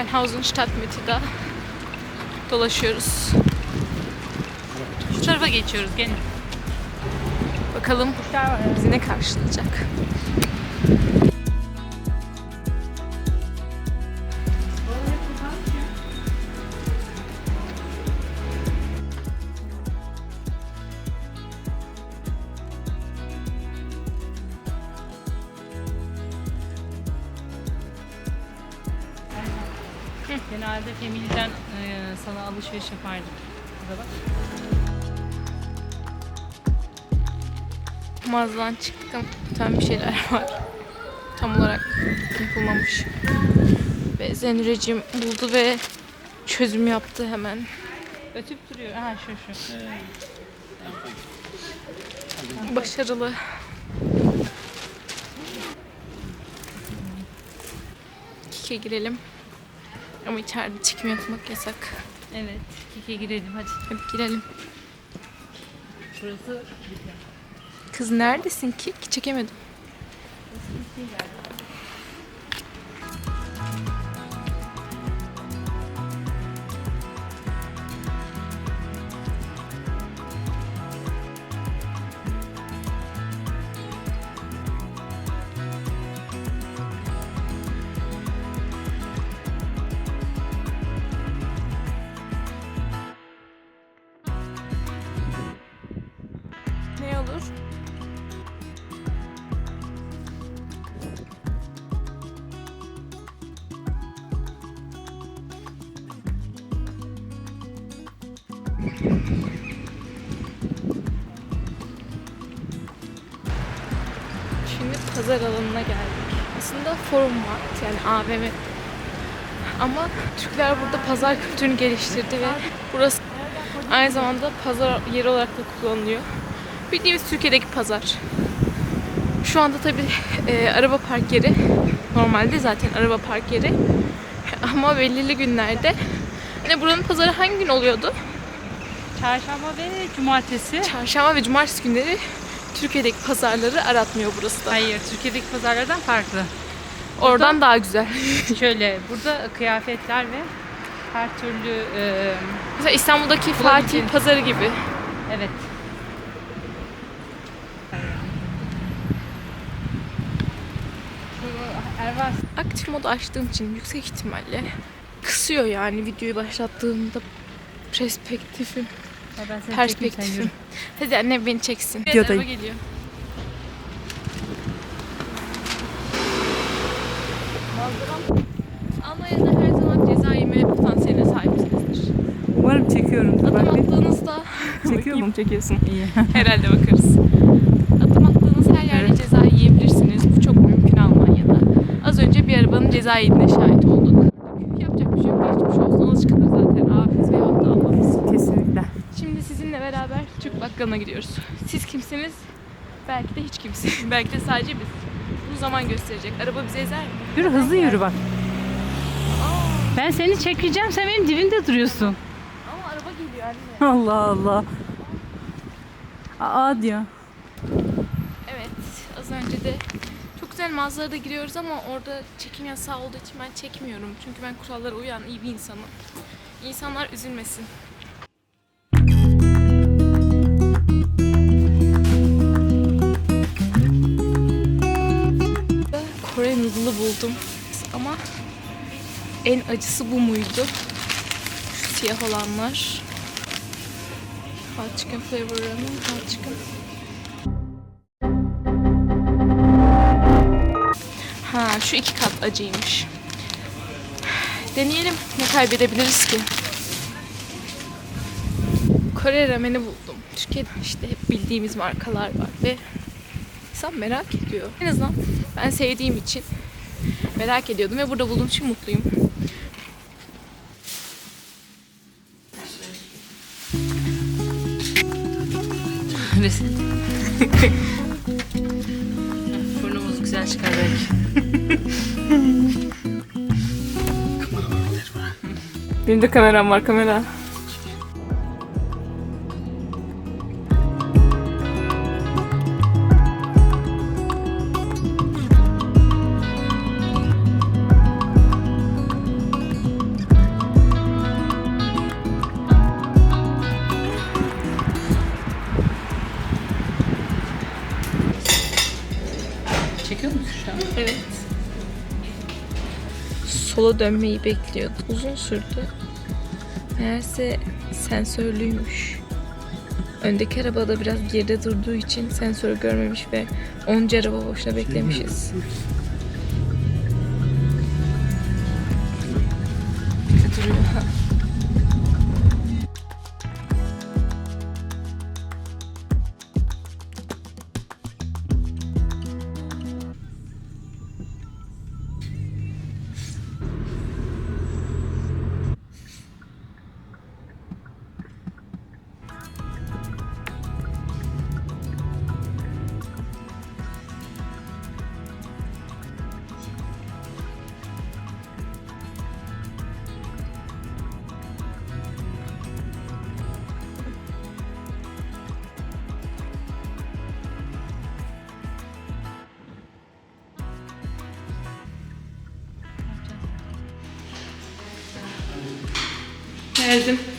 Weinhausen Stadtmitte'da dolaşıyoruz. Şu tarafa geçiyoruz gelin. Bakalım bizi ne karşılayacak. Genelde Family'den e, sana alışveriş yapardım. Burada bak. Mağazadan çıktık ama tam bir şeyler var. Tam olarak yapılmamış. Ve Zenrecim buldu ve çözüm yaptı hemen. Ötüp duruyor. Aha şu şu. Başarılı. Kike girelim. Ama içeride çekim yapmak yasak. Evet. Kike girelim hadi. Hadi girelim. Burası Kız neredesin ki? Çekemedim. Şimdi pazar alanına geldik. Aslında forum var yani AVM. Ama Türkler burada pazar kültürünü geliştirdi ve burası aynı zamanda pazar yeri olarak da kullanılıyor. Bildiğimiz Türkiye'deki pazar. Şu anda tabii e, araba park yeri. Normalde zaten araba park yeri. Ama belirli günlerde. Hani buranın pazarı hangi gün oluyordu? Çarşamba ve cumartesi. Çarşamba ve cumartesi günleri Türkiye'deki pazarları aratmıyor burası da. Hayır, Türkiye'deki pazarlardan farklı. Oradan daha güzel. Şöyle, burada kıyafetler ve her türlü e, Mesela İstanbul'daki Fatih pazarı gibi. evet. Ervas Aktif modu açtığım için yüksek ihtimalle kısıyor yani videoyu başlattığımda perspektifim. Perspektifim. çekeyim, Hadi anne beni çeksin. Videodayım. araba geliyor. Almanya'da her zaman ceza yeme potansiyeline sahipsinizdir. Umarım çekiyorum. Adım attığınızda çekiyor mu? çekiyorsun. İyi. Herhalde bakarız. Adım attığınız her yerde Evet. ceza yiyebilirsiniz. Bu çok mümkün Almanya'da. Az önce bir arabanın ceza yediğine şahit olduk. Yapacak bir şey yok. Geçmiş olsun. Alışkındır zaten abimiz veyahut da ablamız. Kesinlikle. Şimdi sizinle beraber Türk bakkalına gidiyoruz. Siz kimsiniz? Belki de hiç kimse. Belki de sadece biz. Bu zaman gösterecek. Araba bizi ezer mi? Yürü hızlı yürü bak. Ben seni çekeceğim, sen benim dibimde duruyorsun. Ama araba geliyor anne. Allah Allah. Aa diyor. Evet. Az önce de çok güzel mağazalara da giriyoruz ama orada çekim yasağı olduğu için ben çekmiyorum. Çünkü ben kurallara uyan iyi bir insanım. İnsanlar üzülmesin. Buldum. Ama en acısı bu muydu? Şu siyah olanlar. Hot chicken flavor ramen, hot chicken. Ha şu iki kat acıymış. Deneyelim. Ne kaybedebiliriz ki? Kore rameni buldum. Türkiye'de işte hep bildiğimiz markalar var ve insan merak ediyor. En azından ben sevdiğim için merak ediyordum ve burada bulduğum için mutluyum. Burnumuz güzel çıkar belki. Benim de kameram var kamera. Çekiyor musun şu an? Evet. Sola dönmeyi bekliyordum. Uzun sürdü. Meğerse sensörlüymüş. Öndeki arabada biraz geride durduğu için sensörü görmemiş ve 10. araba boşuna beklemişiz. Duruyor. Attention.